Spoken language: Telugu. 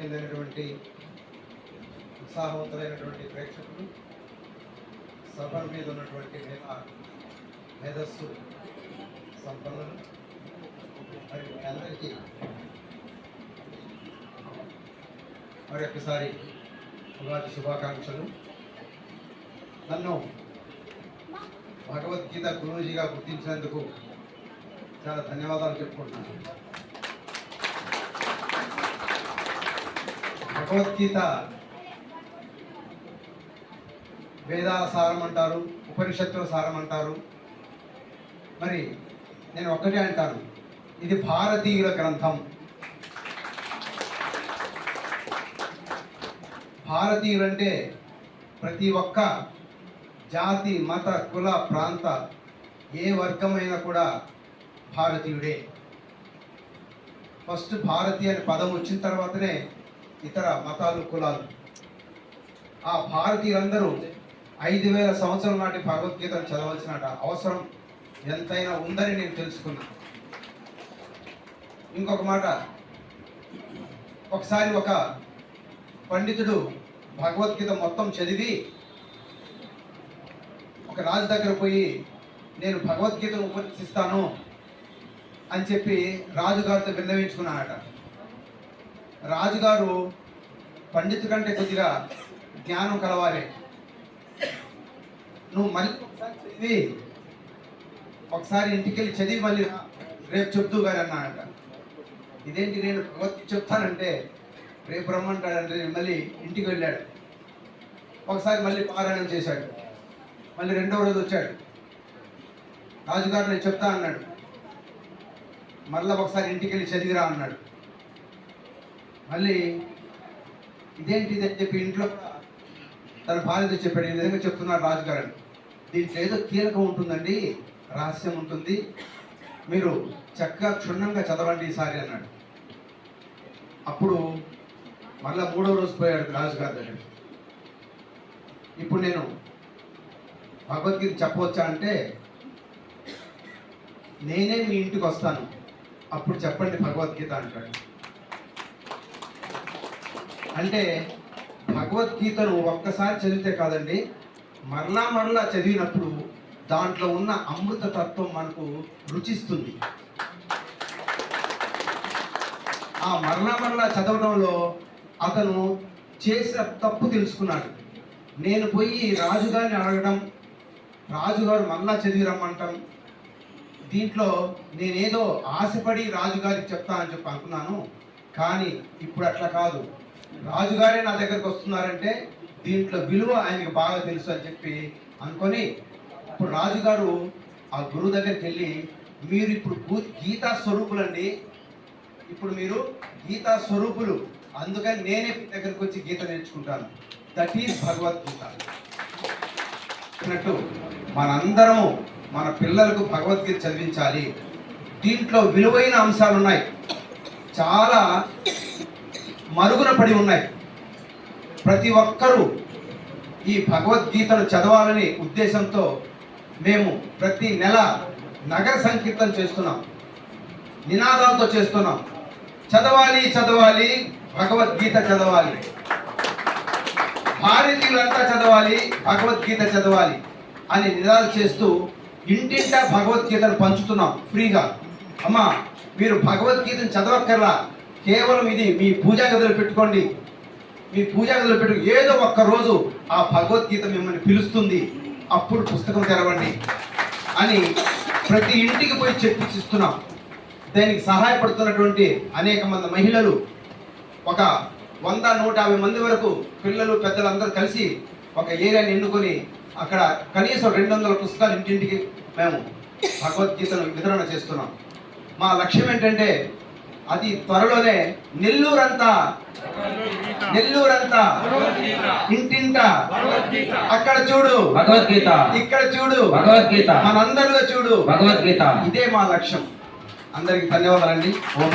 చెందినటువంటి ఉత్సాహవంతులైనటువంటి ప్రేక్షకులు సభల మీద ఉన్నటువంటి మేధస్సు సంపన్నులు మరి అందరికీ మరి ఒకసారి ఉగాది శుభాకాంక్షలు. నన్ను భగవద్గీత గురూజీగా గుర్తించినందుకు చాలా ధన్యవాదాలు చెప్పుకుంటున్నాను. భగవద్గీత వేదాల సారం అంటారు ఉపనిషత్తుల సారం అంటారు. మరి నేను ఒక్కటే అంటాను ఇది భారతీయుల గ్రంథం. భారతీయులంటే ప్రతి ఒక్క జాతి మత కుల ప్రాంత ఏ వర్గమైనా కూడా భారతీయుడే. ఫస్ట్ భారతీయ అనే పదం వచ్చిన తర్వాతనే ఇతర మతాలు కులాలు. ఆ భారతీయులందరూ ఐదు వేల సంవత్సరం నాటి భగవద్గీతను చదవాల్సిన అవసరం ఎంతైనా ఉందని నేను తెలుసుకున్నా. ఇంకొక మాట. ఒకసారి ఒక పండితుడు భగవద్గీత మొత్తం చదివి ఒక రాజు దగ్గర పోయి నేను భగవద్గీతను ఉపదేశిస్తాను అని చెప్పి రాజుగారితో విన్నవించుకున్నాడట. రాజుగారు పండితు కంటే కొద్దిగా జ్ఞానం కలవాలి నువ్వు మళ్ళీ ఒకసారి చదివి ఒకసారి ఇంటికి వెళ్ళి చదివి మళ్ళీ రేపు చెప్తూ గారు అన్నాడట ఇదేంటి నేను భగవద్గీత చెప్తానంటే రేపు రమ్మంటాడంటే మళ్ళీ ఇంటికి వెళ్ళాడు. ఒకసారి మళ్ళీ పారాయణం చేశాడు. మళ్ళీ రెండవ రోజు వచ్చాడు. రాజుగారు నేను చెప్తా అన్నాడు. మళ్ళీ ఒకసారి ఇంటికి వెళ్ళి చదివిరా అన్నాడు. మళ్ళీ ఇదేంటిది అని చెప్పి ఇంట్లో తన భార్యతో చెప్పాడు. ఈ విధంగా చెప్తున్నారు రాజుగారు. దీంట్లో ఏదో కీలకం ఉంటుందండి రహస్యం ఉంటుంది. మీరు చక్కగా క్షుణ్ణంగా చదవండి ఈసారి అన్నాడు. అప్పుడు మళ్ళా మూడో రోజు పోయాడు రాజుగారి దగ్గర ఇప్పుడు నేను భగవద్గీత చెప్పవచ్చా అంటే నేనే మీ ఇంటికి వస్తాను. అప్పుడు చెప్పండి భగవద్గీత అంటాడు. అంటే భగవద్గీతను ఒక్కసారి చదివితే కాదండి మరలా మరలా చదివినప్పుడు దాంట్లో ఉన్న అమృత తత్వం మనకు రుచిస్తుంది. ఆ మరలా మరలా చదవడంలో అతను చేసిన తప్పు తెలుసుకున్నాడు. నేను పోయి రాజుగారిని అడగడం రాజుగారు మరలా చదివి రమ్మంటాం దీంట్లో నేనేదో ఆశపడి రాజుగారికి చెప్తానని చెప్పి అనుకున్నాను. కానీ ఇప్పుడు అట్లా కాదు. రాజుగారే నా దగ్గరకు వస్తున్నారంటే దీంట్లో విలువ ఆయనకి బాగా తెలుసు అని చెప్పి అనుకొని ఇప్పుడు రాజుగారు ఆ గురువు దగ్గరికి వెళ్ళి మీరు ఇప్పుడు గీతా స్వరూపులండి. ఇప్పుడు మీరు గీతా స్వరూపులు. అందుకని నేనే మీ దగ్గరికి వచ్చి గీత నేర్చుకుంటాను. That is Bhagavad Gita. అన్నట్టు మనందరము మన పిల్లలకు భగవద్గీత చదివించాలి. దీంట్లో విలువైన అంశాలు ఉన్నాయి చాలా మరుగున పడి ఉన్నాయి. ప్రతి ఒక్కరూ ఈ భగవద్గీతను చదవాలని ఉద్దేశంతో మేము ప్రతి నెల నగర సంకీర్తన చేస్తున్నాం. నినాదాలతో చేస్తున్నాం. చదవాలి చదవాలి భగవద్గీత చదవాలి. భారతీయులంతా చదవాలి భగవద్గీత చదవాలి అని నినాదాలు చేస్తూ ఇంటింటా భగవద్గీతను పంచుతున్నాం ఫ్రీగా. అమ్మా మీరు భగవద్గీతను చదవక్కర్లా. కేవలం ఇది మీ పూజా గదిలో పెట్టుకోండి. మీ పూజా గదిలో పెట్టు. ఏదో ఒక్క రోజు ఆ భగవద్గీత మిమ్మల్ని పిలుస్తుంది. అప్పుడు పుస్తకం తెరవండి అని ప్రతి ఇంటికి పోయి చెప్పించిస్తున్నాం దానికి సహాయపడుతున్నటువంటి అనేక మంది మహిళలు ఒక వంద నూట యాభై మంది వరకు పిల్లలు పెద్దలందరూ కలిసి ఒక ఏరియాని ఎన్నుకొని అక్కడ కనీసం రెండు వందల పుస్తకాలు ఇంటింటికి మేము భగవద్గీతను వితరణ చేస్తున్నాం. మా లక్ష్యం ఏంటంటే అతి త్వరలోనే నెల్లూరంతా. నెల్లూరంతా. ఇంటింట. అక్కడ చూడు. భగవద్గీత. ఇక్కడ చూడు. భగవద్గీత. మనందరిలో చూడు. భగవద్గీత. ఇదే మా లక్ష్యం. అందరికి ధన్యవాదాలండి. ఓం